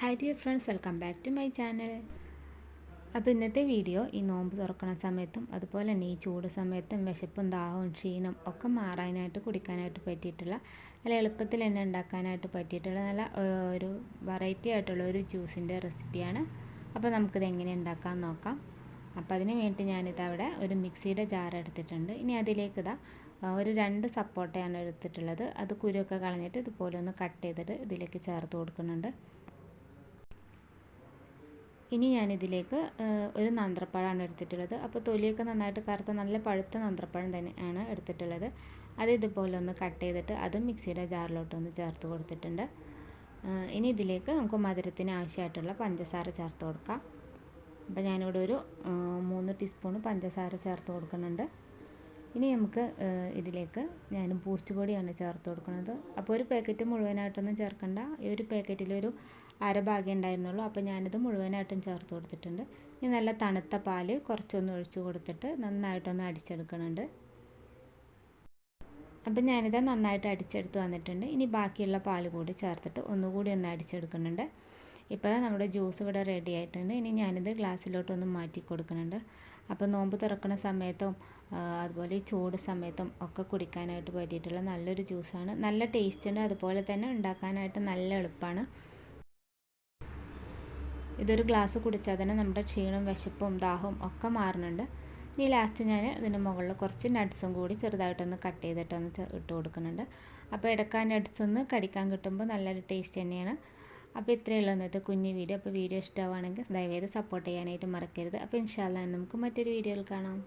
Hi dear friends welcome back to my channel അപ്പോൾ ഇന്നത്തെ video ഈ നോമ്പ് തുറക്കുന്ന സമയത്തും അതുപോലെ തന്നെ ഈ ചൂട് സമയത്തും വിശപ്പും ദാഹവും ക്ഷീണം ഒക്കെ മാറാനായിട്ട് കുടിക്കാനായിട്ട് പറ്റിയിട്ടുള്ള നല്ല എളുപ്പത്തിൽ തന്നെ ഉണ്ടാക്കാനായിട്ട് പറ്റിയിട്ടുള്ള നല്ല ഒരു വെറൈറ്റി ആയിട്ടുള്ള ഒരു ജ്യൂസിന്റെ റെസിപ്പിയാണ് അപ്പോൾ നമുക്കിത് എങ്ങനെ ഉണ്ടാക്കാൻ നോക്കാം. അപ്പോൾ അതിന് വേണ്ടി ഞാനിത് അവിടെ ഒരു മിക്സിയുടെ ജാർ എടുത്തിട്ടുണ്ട്. ഇനി അതിലേക്ക് ഇതാ ഒരു രണ്ട് സപ്പോട്ടയാണ് എടുത്തിട്ടുള്ളത്. അത് കുരുവൊക്കെ കളഞ്ഞിട്ട് ഇതുപോലെ ഒന്ന് കട്ട് ചെയ്തിട്ട് ഇതിലേക്ക് ചേർത്ത് കൊടുക്കുന്നുണ്ട്. ഇനി ഞാനിതിലേക്ക് ഒരു നന്ത്രപ്പഴമാണ് എടുത്തിട്ടുള്ളത്. അപ്പോൾ തൊലിയൊക്കെ നന്നായിട്ട് കറുത്ത നല്ല പഴുത്ത നന്ത്രപ്പഴം തന്നെ ആണ് എടുത്തിട്ടുള്ളത്. അത് ഇതുപോലെ ഒന്ന് കട്ട് ചെയ്തിട്ട് അതും മിക്സിയുടെ ജാറിലോട്ടൊന്ന് ചേർത്ത് കൊടുത്തിട്ടുണ്ട്. ഇനി ഇതിലേക്ക് നമുക്ക് മധുരത്തിന് ആവശ്യമായിട്ടുള്ള പഞ്ചസാര ചേർത്ത് കൊടുക്കാം. അപ്പോൾ ഞാനിവിടെ ഒരു മൂന്ന് ടീസ്പൂൺ പഞ്ചസാര ചേർത്ത് കൊടുക്കുന്നുണ്ട്. ഇനി നമുക്ക് ഇതിലേക്ക് ഞാൻ ബൂസ്റ്റ് പൊടിയാണ് ചേർത്ത് കൊടുക്കുന്നത്. അപ്പോൾ ഒരു പാക്കറ്റ് മുഴുവനായിട്ടൊന്നും ചേർക്കണ്ട. ഈ ഒരു പാക്കറ്റിലൊരു അര ഭാഗം ഉണ്ടായിരുന്നുള്ളൂ. അപ്പോൾ ഞാനിത് മുഴുവനായിട്ടും ചേർത്ത് കൊടുത്തിട്ടുണ്ട്. ഇനി നല്ല തണുത്ത പാൽ കുറച്ചൊന്ന് ഒഴിച്ച് കൊടുത്തിട്ട് നന്നായിട്ടൊന്ന് അടിച്ചെടുക്കുന്നുണ്ട് അപ്പം ഞാനിത് നന്നായിട്ട് അടിച്ചെടുത്ത് വന്നിട്ടുണ്ട്. ഇനി ബാക്കിയുള്ള പാൽ കൂടി ചേർത്തിട്ട് ഒന്നുകൂടി ഒന്ന് അടിച്ചെടുക്കുന്നുണ്ട് ഇപ്പോൾ നമ്മുടെ ജ്യൂസ് ഇവിടെ റെഡി ആയിട്ടുണ്ട്. ഇനി ഞാനിത് ഗ്ലാസ്സിലോട്ടൊന്ന് മാറ്റി കൊടുക്കുന്നുണ്ട് അപ്പോൾ നോമ്പ് തുറക്കുന്ന സമയത്തും അതുപോലെ ഈ ചൂട് സമയത്തും ഒക്കെ കുടിക്കാനായിട്ട് പറ്റിയിട്ടുള്ള നല്ലൊരു ജ്യൂസാണ്. നല്ല ടേസ്റ്റ് ഉണ്ട്. അതുപോലെ തന്നെ ഉണ്ടാക്കാനായിട്ട് നല്ല എളുപ്പമാണ്. ഇതൊരു ഗ്ലാസ് കുടിച്ചാൽ തന്നെ നമ്മുടെ ക്ഷീണവും വിശപ്പും ദാഹവും ഒക്കെ മാറുന്നുണ്ട്. ഇനി ലാസ്റ്റ് ഞാൻ ഇതിന് മുകളിൽ കുറച്ച് നട്ട്സും കൂടി ചെറുതായിട്ടൊന്ന് കട്ട് ചെയ്തിട്ടൊന്ന് ഇട്ട് കൊടുക്കുന്നുണ്ട്. അപ്പോൾ ഇടയ്ക്ക് ആ നട്ട്സ് ഒന്ന് കടിക്കാൻ കിട്ടുമ്പോൾ നല്ലൊരു ടേസ്റ്റ് തന്നെയാണ്. അപ്പോൾ ഇത്രയേ ഉള്ളൂ ഇന്നത്തെ കുഞ്ഞു വീഡിയോ. അപ്പോൾ വീഡിയോ ഇഷ്ടമാണെങ്കിൽ ദയവേത് സപ്പോർട്ട് ചെയ്യാനായിട്ട് മറക്കരുത്. അപ്പോൾ ഇൻഷാല്ല നമുക്ക് മറ്റൊരു വീഡിയോയിൽ കാണാം.